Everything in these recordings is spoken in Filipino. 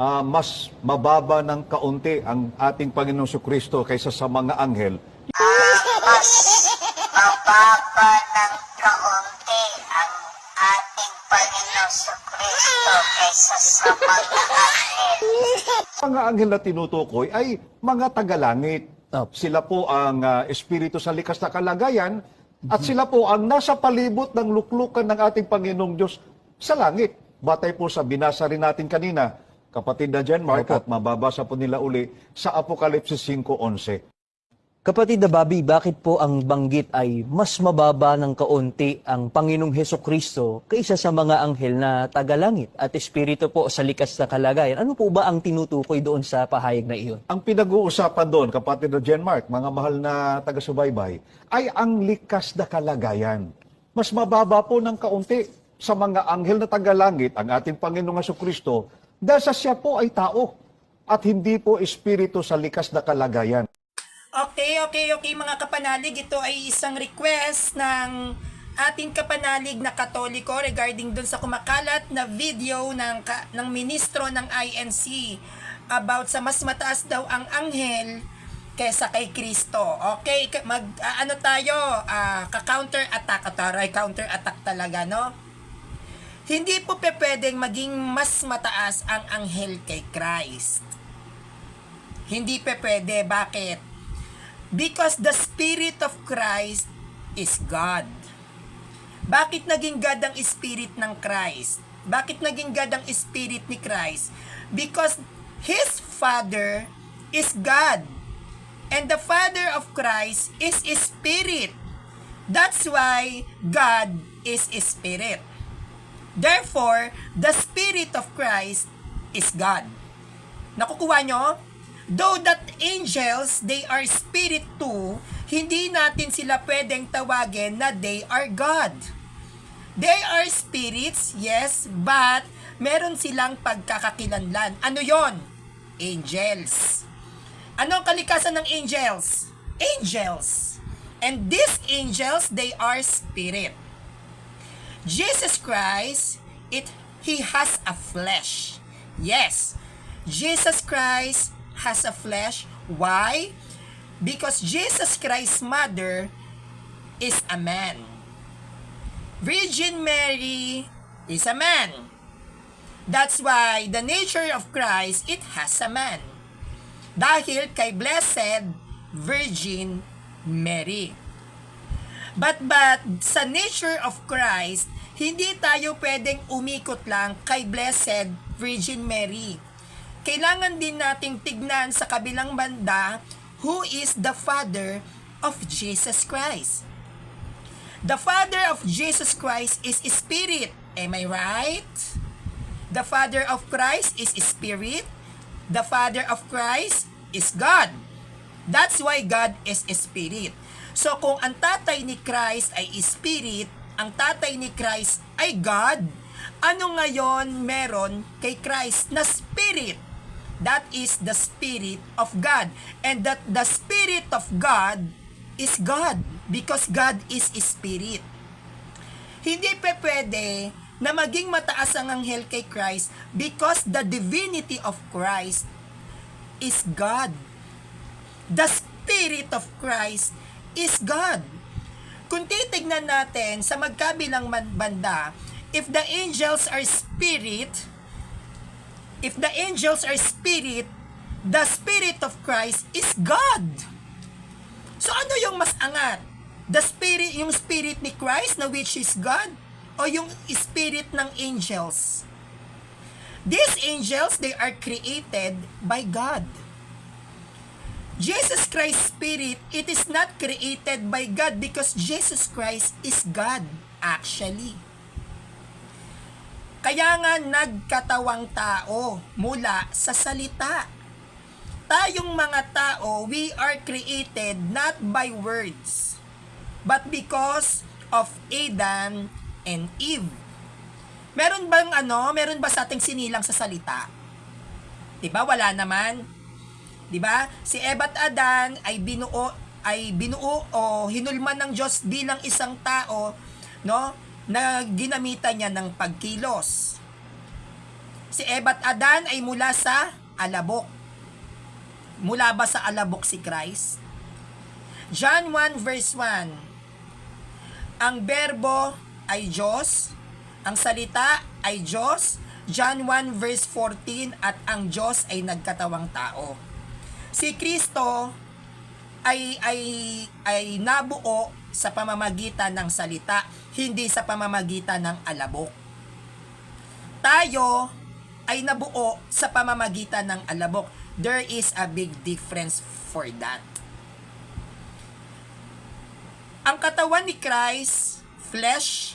ah, mas mababa ng kaunti ang ating Panginoong Kristo kaysa sa mga anghel, mas mababa ng kaunti ang ating Panginoon Kristo kaysa sa mga anghel. mga anghel na tinutukoy ay mga tagalangit. Sila po ang ah, espiritu sa likas na kalagayan at sila po ang nasa palibot ng luklukan ng ating Panginoong Diyos sa langit. Batay po sa binasa rin natin kanina, kapatid na Jen Mark, at mababasa po nila uli sa Apokalipsis 5.11. Kapatid na Bobby, bakit po ang banggit ay mas mababa ng kaunti ang Panginoong Heso Kristo kaysa sa mga anghel na tagalangit at espiritu po sa likas na kalagayan? Ano po ba ang tinutukoy doon sa pahayag na iyon? Ang pinag-uusapan doon, kapatid na Jen Mark, mga mahal na taga-subaybay, ay ang likas na kalagayan. Mas mababa po ng kaunti sa mga anghel na tagalangit ang ating Panginoong Heso Kristo dahil sa siya po ay tao at hindi po espiritu sa likas na kalagayan. Okay, okay, okay mga kapanalig. Ito ay isang request ng ating kapanalig na katoliko regarding dun sa kumakalat na video ng, ka- ng ministro ng INC about sa mas mataas daw ang anghel kesa kay Kristo. Okay, ka- mag ah, ano tayo, ah, ka-counter attack ataray, counter attack talaga, no? Hindi po pwedeng maging mas mataas ang anghel kay Christ. Hindi pe pwede. Bakit? Because the Spirit of Christ is God. Bakit naging God ang Spirit ng Christ? Bakit naging God ang Spirit ni Christ? Because His Father is God. And the Father of Christ is Spirit. That's why God is Spirit. Therefore, the Spirit of Christ is God. Nakukuha nyo? Though that angels, they are spirit too, hindi natin sila pwedeng tawagin na they are God. They are spirits, yes, but meron silang pagkakakilanlan. Ano yon? Angels. Ano ang kalikasan ng angels? Angels. And these angels, they are spirit. Jesus Christ, it he has a flesh. Yes. Jesus Christ has a flesh. Why? Because Jesus Christ's mother is a man. Virgin Mary is a man. That's why the nature of Christ, it has a man. Dahil kay Blessed Virgin Mary. But but sa nature of Christ, hindi tayo pwedeng umikot lang kay Blessed Virgin Mary. Kailangan din nating tignan sa kabilang banda who is the Father of Jesus Christ. The Father of Jesus Christ is Spirit. Am I right? The Father of Christ is Spirit. The Father of Christ is God. That's why God is Spirit. So kung ang tatay ni Christ ay Spirit, ang tatay ni Christ ay God, ano ngayon meron kay Christ na Spirit? That is the Spirit of God. And that the Spirit of God is God because God is Spirit. Hindi pe pwede na maging mataas ang anghel kay Christ because the divinity of Christ is God. The Spirit of Christ is God. Kung titignan natin sa magkabilang banda, if the angels are spirit, if the angels are spirit, the Spirit of Christ is God. So ano yung mas angat? The spirit, yung spirit ni Christ na which is God o yung spirit ng angels? These angels, they are created by God. Jesus Christ's spirit, it is not created by God because Jesus Christ is God, actually. Kaya nga nagkatawang tao mula sa salita. Tayong mga tao, we are created not by words, but because of Adam and Eve. Meron bang ano, meron ba sa ating sinilang sa salita? 'Di ba? Wala naman. 'Di ba? Si Eva Adan ay binuo ay binuo o hinulman ng Diyos bilang isang tao, no? Na ginamitan niya ng pagkilos. Si Eva Adan ay mula sa alabok. Mula ba sa alabok si Christ? John 1 verse 1. Ang berbo ay Diyos, ang salita ay Diyos. John 1 verse 14 at ang Diyos ay nagkatawang tao. Si Kristo ay ay ay nabuo sa pamamagitan ng salita, hindi sa pamamagitan ng alabok. Tayo ay nabuo sa pamamagitan ng alabok. There is a big difference for that. Ang katawan ni Christ, flesh,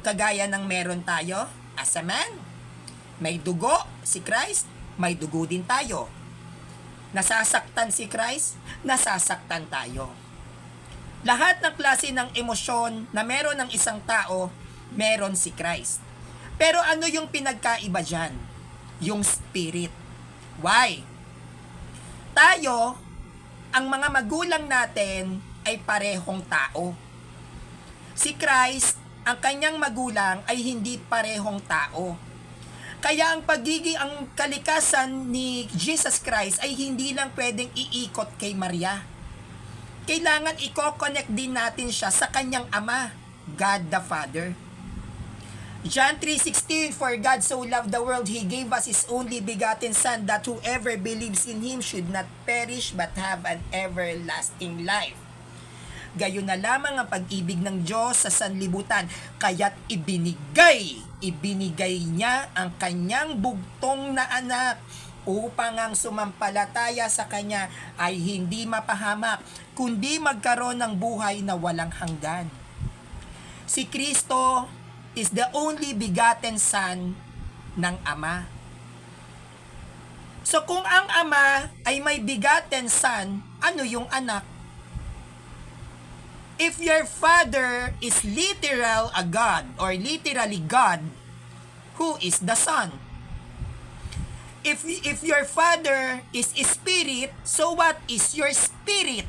kagaya ng meron tayo as a man. May dugo si Christ, may dugo din tayo. Nasasaktan si Christ, nasasaktan tayo. Lahat ng klase ng emosyon na meron ng isang tao, meron si Christ. Pero ano yung pinagkaiba dyan? Yung spirit. Why? Tayo, ang mga magulang natin ay parehong tao. Si Christ, ang kanyang magulang ay hindi parehong tao. Kaya ang pagiging ang kalikasan ni Jesus Christ ay hindi lang pwedeng iikot kay Maria. Kailangan i-connect din natin siya sa kanyang ama, God the Father. John 3:16 For God so loved the world he gave us his only begotten son that whoever believes in him should not perish but have an everlasting life. Gayon na lamang ang pag-ibig ng Diyos sa sanlibutan, kaya't ibinigay, ibinigay niya ang kanyang bugtong na anak upang ang sumampalataya sa kanya ay hindi mapahamak, kundi magkaroon ng buhay na walang hanggan. Si Kristo is the only begotten Son ng Ama. So kung ang Ama ay may begotten Son, ano yung anak? If your father is literal a God or literally God, who is the Son? If, if your father is spirit, so what is your spirit?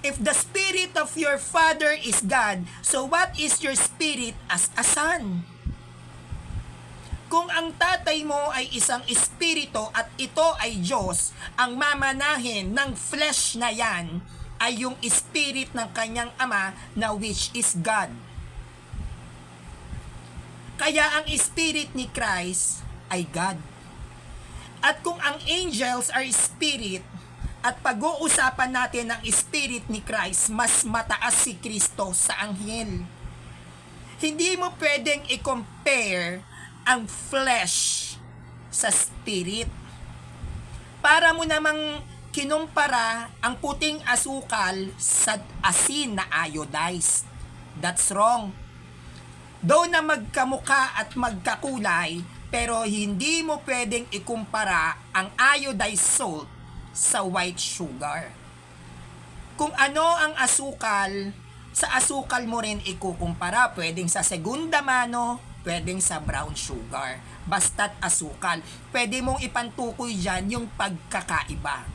If the spirit of your father is God, so what is your spirit as a son? Kung ang tatay mo ay isang espiritu at ito ay Diyos, ang mamanahin ng flesh na yan ay yung spirit ng kanyang ama na which is God. Kaya ang spirit ni Christ ay God. At kung ang angels are spirit, at pag-uusapan natin ang spirit ni Christ, mas mataas si Kristo sa anghel. Hindi mo pwedeng i-compare ang flesh sa spirit. Para mo namang kinumpara ang puting asukal sa asin na iodized. That's wrong. Though na magkamuka at magkakulay, pero hindi mo pwedeng ikumpara ang iodized salt sa white sugar. Kung ano ang asukal, sa asukal mo rin ikukumpara. Pwedeng sa segunda mano, pwedeng sa brown sugar. Basta't asukal. Pwede mong ipantukoy dyan yung pagkakaiba.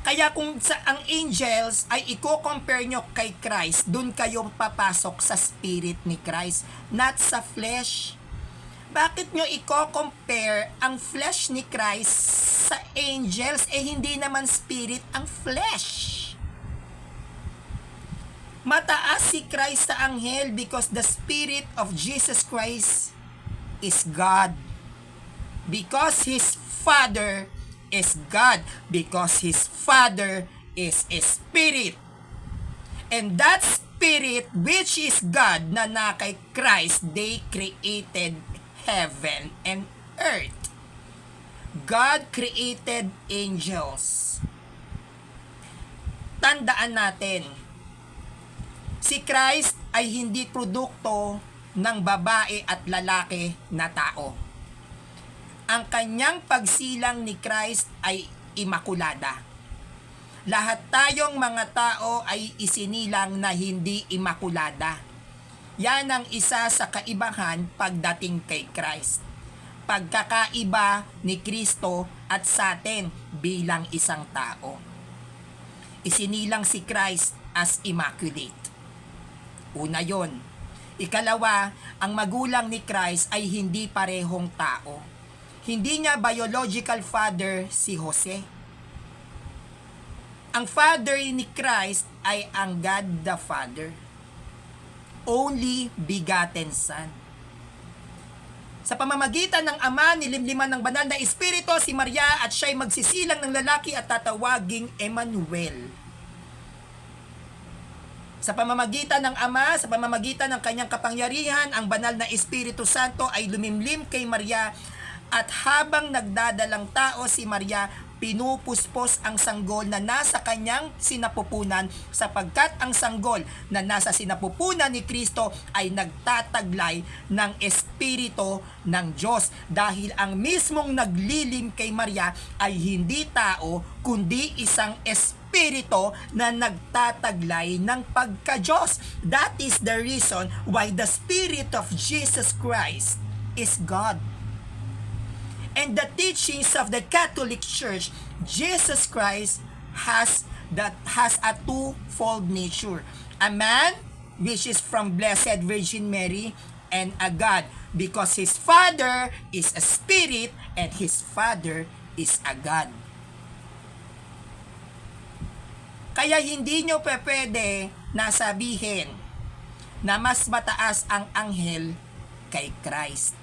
Kaya kung sa ang angels ay i-compare nyo kay Christ, dun kayong papasok sa spirit ni Christ, not sa flesh. Bakit nyo i-compare ang flesh ni Christ sa angels eh hindi naman spirit ang flesh? Mataas si Christ sa anghel because the spirit of Jesus Christ is God. Because his Father is God. Because his Father is a spirit. And that spirit which is God na na kay Christ, they created heaven and earth. God created angels. Tandaan natin, si Christ ay hindi produkto ng babae at lalaki na tao. Ang kanyang pagsilang ni Christ ay imakulada. Lahat tayong mga tao ay isinilang na hindi imakulada. Yan ang isa sa kaibahan pagdating kay Christ. Pagkakaiba ni Kristo at sa atin bilang isang tao. Isinilang si Christ as immaculate. Una yon. Ikalawa, ang magulang ni Christ ay hindi parehong tao. Hindi niya biological father si Jose. Ang father ni Christ ay ang God the Father. Only begotten Son. Sa pamamagitan ng Ama, nilimliman ng banal na Espiritu si Maria at siya'y magsisilang ng lalaki at tatawaging Emmanuel. Sa pamamagitan ng Ama, sa pamamagitan ng kanyang kapangyarihan, ang banal na Espiritu Santo ay lumimlim kay Maria at habang nagdadalang tao si Maria, pinupuspos ang sanggol na nasa kanyang sinapupunan. Sapagkat ang sanggol na nasa sinapupunan ni Kristo ay nagtataglay ng Espiritu ng Diyos. Dahil ang mismong naglilim kay Maria ay hindi tao kundi isang Espiritu na nagtataglay ng pagka-Diyos. That is the reason why the Spirit of Jesus Christ is God and the teachings of the Catholic Church, Jesus Christ has that has a twofold nature. A man which is from Blessed Virgin Mary and a God because his father is a spirit and his father is a God. Kaya hindi nyo pe pwede nasabihin na mas mataas ang anghel kay Christ.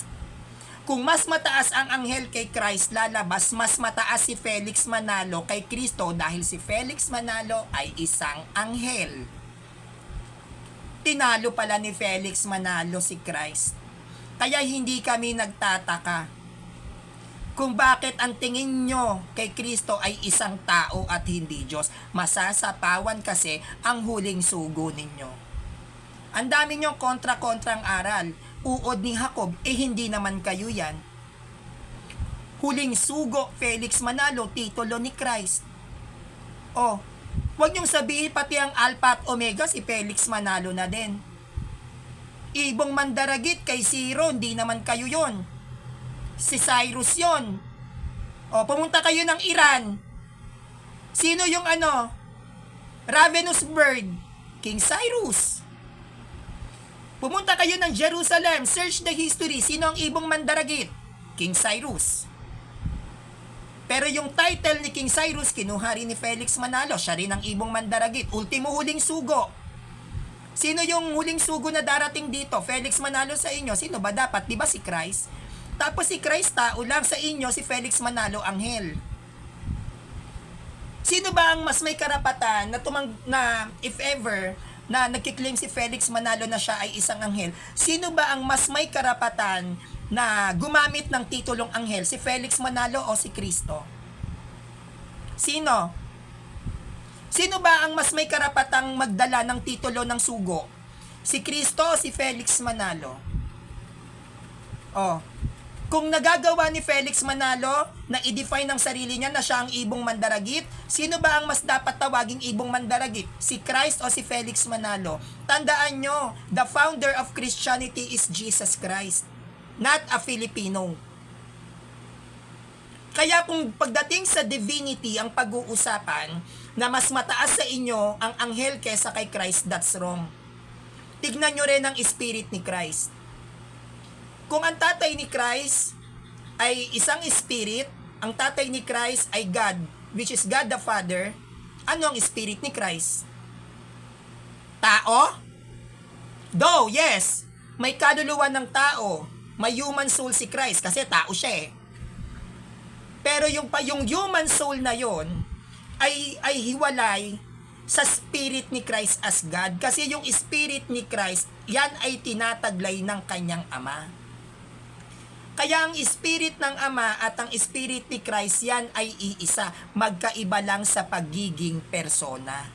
Kung mas mataas ang anghel kay Christ, lalabas mas mataas si Felix Manalo kay Kristo dahil si Felix Manalo ay isang anghel. Tinalo pala ni Felix Manalo si Christ. Kaya hindi kami nagtataka kung bakit ang tingin nyo kay Kristo ay isang tao at hindi Diyos. Masasapawan kasi ang huling sugo ninyo. Ang dami nyong kontra-kontrang aral. Uod ni Jacob, eh hindi naman kayo yan. Huling sugo, Felix Manalo, titulo ni Christ. Oh, wag niyong sabihin pati ang Alpha at Omega si Felix Manalo na din. Ibong mandaragit kay Zero, hindi naman kayo yon. Si Cyrus yon. O, pumunta kayo ng Iran. Sino yung ano? Ravenous Bird. King Cyrus. Pumunta kayo ng Jerusalem, search the history, sino ang ibong mandaragit? King Cyrus. Pero yung title ni King Cyrus, kinuha rin ni Felix Manalo, siya rin ang ibong mandaragit. Ultimo huling sugo. Sino yung huling sugo na darating dito? Felix Manalo sa inyo. Sino ba dapat? Di ba si Christ? Tapos si Christ tao lang sa inyo, si Felix Manalo anghel. Sino ba ang mas may karapatan na tumang na if ever na nagkiklaim si Felix Manalo na siya ay isang anghel, sino ba ang mas may karapatan na gumamit ng titulong anghel? Si Felix Manalo o si Kristo? Sino? Sino ba ang mas may karapatang magdala ng titulo ng sugo? Si Kristo o si Felix Manalo? Oh, kung nagagawa ni Felix Manalo na i-define ng sarili niya na siya ang ibong mandaragit, sino ba ang mas dapat tawaging ibong mandaragit? Si Christ o si Felix Manalo? Tandaan nyo, the founder of Christianity is Jesus Christ, not a Filipino. Kaya kung pagdating sa divinity ang pag-uusapan na mas mataas sa inyo ang anghel kesa kay Christ, that's wrong. Tignan nyo rin ang spirit ni Christ. Kung ang tatay ni Christ ay isang spirit, ang tatay ni Christ ay God, which is God the Father, ano ang spirit ni Christ? Tao? Though, yes, may kaluluwa ng tao, may human soul si Christ kasi tao siya eh. Pero yung yung human soul na yon ay ay hiwalay sa spirit ni Christ as God kasi yung spirit ni Christ yan ay tinataglay ng kanyang ama. Kaya ang spirit ng Ama at ang spirit ni Christ yan ay iisa, magkaiba lang sa pagiging persona.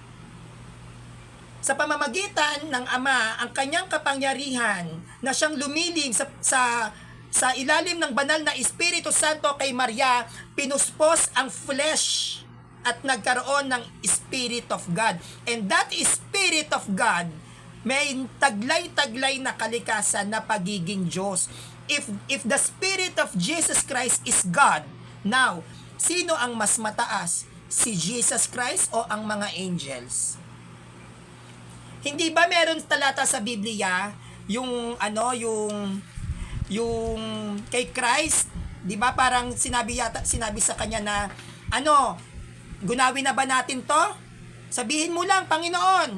Sa pamamagitan ng Ama, ang kanyang kapangyarihan na siyang lumiling sa, sa, sa ilalim ng banal na Espiritu Santo kay Maria, pinuspos ang flesh at nagkaroon ng Spirit of God. And that Spirit of God may taglay-taglay na kalikasan na pagiging Diyos if if the spirit of Jesus Christ is God, now sino ang mas mataas? Si Jesus Christ o ang mga angels? Hindi ba meron talata sa Biblia yung ano, yung yung kay Christ, 'di ba? Parang sinabi yata sinabi sa kanya na ano, gunawin na ba natin 'to? Sabihin mo lang, Panginoon.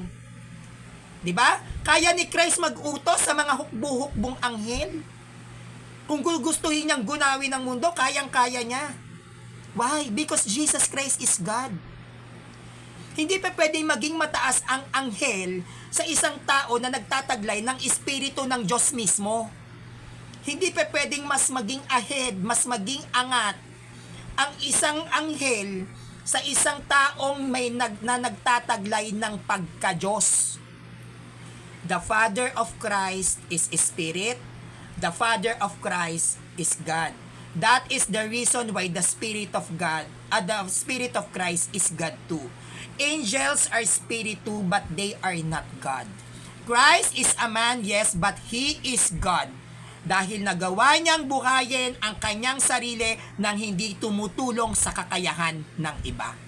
'Di ba? Kaya ni Christ mag-utos sa mga hukbu-hukbong anghel. Kung gustuhin niyang gunawin ng mundo, kayang-kaya niya. Why? Because Jesus Christ is God. Hindi pa pwedeng maging mataas ang anghel sa isang tao na nagtataglay ng espiritu ng Diyos mismo. Hindi pa pwedeng mas maging ahead, mas maging angat ang isang anghel sa isang taong may nag, na nagtataglay ng pagka-Diyos. The Father of Christ is Spirit. The Father of Christ is God. That is the reason why the Spirit of God, uh, the Spirit of Christ is God too. Angels are spirit too, but they are not God. Christ is a man, yes, but He is God. Dahil nagawa niyang buhayin ang kanyang sarili nang hindi tumutulong sa kakayahan ng iba.